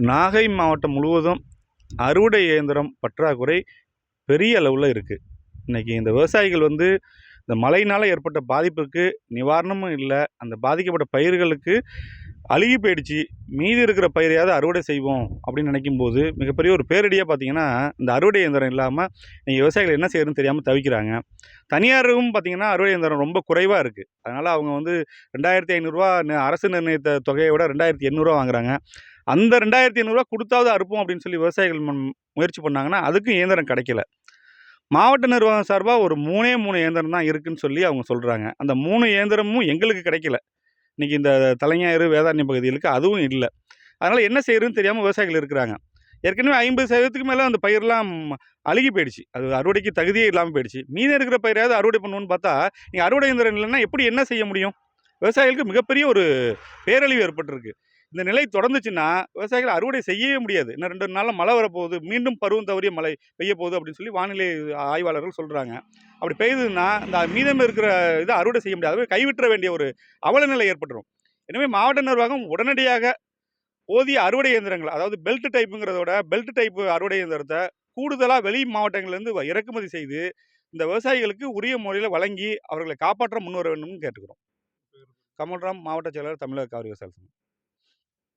நாகை மாவட்டம் முழுவதும் அறுவடை இயந்திரம் பற்றாக்குறை பெரிய அளவில் இருக்குது இன்றைக்கி இந்த விவசாயிகள் வந்து இந்த மழையினால் ஏற்பட்ட பாதிப்புக்கு நிவாரணமும் இல்லை அந்த பாதிக்கப்பட்ட பயிர்களுக்கு அழுகி போயிடுச்சு. மீதி இருக்கிற பயிரையாவது அறுவடை செய்வோம் அப்படின்னு நினைக்கும்போது மிகப்பெரிய ஒரு பேரடியாக பார்த்தீங்கன்னா இந்த அறுவடை இயந்திரம் இல்லாமல் இன்றைக்கி விவசாயிகள் என்ன செய்யறதுன்னு தெரியாமல் தவிக்கிறாங்க. தனியாரும் பார்த்தீங்கன்னா அறுவடை இயந்திரம் ரொம்ப குறைவாக இருக்குது அதனால் அவங்க வந்து ரெண்டாயிரத்தி ஐநூறுரூவா அரசு நிர்ணயித்த தொகையை விட ரெண்டாயிரத்தி எண்ணூறுரூவா வாங்குறாங்க. அந்த ரெண்டாயிரத்தி ஐநூறுரூவா கொடுத்தாவது அறுப்போம் அப்படின்னு சொல்லி விவசாயிகள் முயற்சி பண்ணாங்கன்னா அதுக்கும் இயந்திரம் கிடைக்கல. மாவட்ட நிர்வாகம் சார்பாக ஒரு மூணே மூணு இயந்திரம் தான் இருக்குன்னு சொல்லி அவங்க சொல்கிறாங்க அந்த மூணு இயந்திரமும் எங்களுக்கு கிடைக்கல. இன்றைக்கி இந்த தலைஞாயிறு வேதாரண்யம் பகுதிகளுக்கு அதுவும் இல்லை. அதனால் என்ன செய்யறதுன்னு தெரியாமல் விவசாயிகள் இருக்கிறாங்க. ஏற்கனவே ஐம்பது சதவீதத்துக்கு மேலே அந்த பயிரெலாம் அழுகி போயிடுச்சு. அது அறுவடைக்கு தகுதியே இல்லாமல் போயிடுச்சு. மீதம் இருக்கிற பயிரையாவது அறுவடை பண்ணுவோன்னு பார்த்தா நீங்கள் அறுவடை இயந்திரம் இல்லைன்னா எப்படி என்ன செய்ய முடியும்? விவசாயிகளுக்கு மிகப்பெரிய ஒரு பேரழிவு ஏற்பட்டிருக்கு. இந்த நிலை தொடர்ந்துச்சுன்னா விவசாயிகள் அறுவடை செய்யவே முடியாது. இன்னும் ரெண்டு நாளில் மழை வரப்போகுது மீண்டும் பருவம் தவறிய மழை பெய்ய போகுது அப்படின்னு சொல்லி வானிலை ஆய்வாளர்கள் சொல்கிறாங்க அப்படி பெய்யுதுன்னா இந்த மீதம் இருக்கிற இதை அறுவடை செய்ய முடியாது. அதுவே கைவிட்ட வேண்டிய ஒரு அவலநிலை ஏற்பட்டுரும். எனவே மாவட்ட நிர்வாகம் உடனடியாக போதிய அறுவடை இயந்திரங்கள் அதாவது பெல்ட் டைப்புங்கிறத விட பெல்ட் டைப்பு அறுவடை இயந்திரத்தை கூடுதலாக வெளி மாவட்டங்கள்லேருந்து வ- இறக்குமதி செய்து இந்த விவசாயிகளுக்கு உரிய முறையில் வழங்கி அவர்களை காப்பாற்ற முன்வர வேண்டும்னு கேட்டுக்கிறோம். கமல்ராம் மாவட்ட செயலாளர் தமிழக காவிரி விவசாய சங்கம்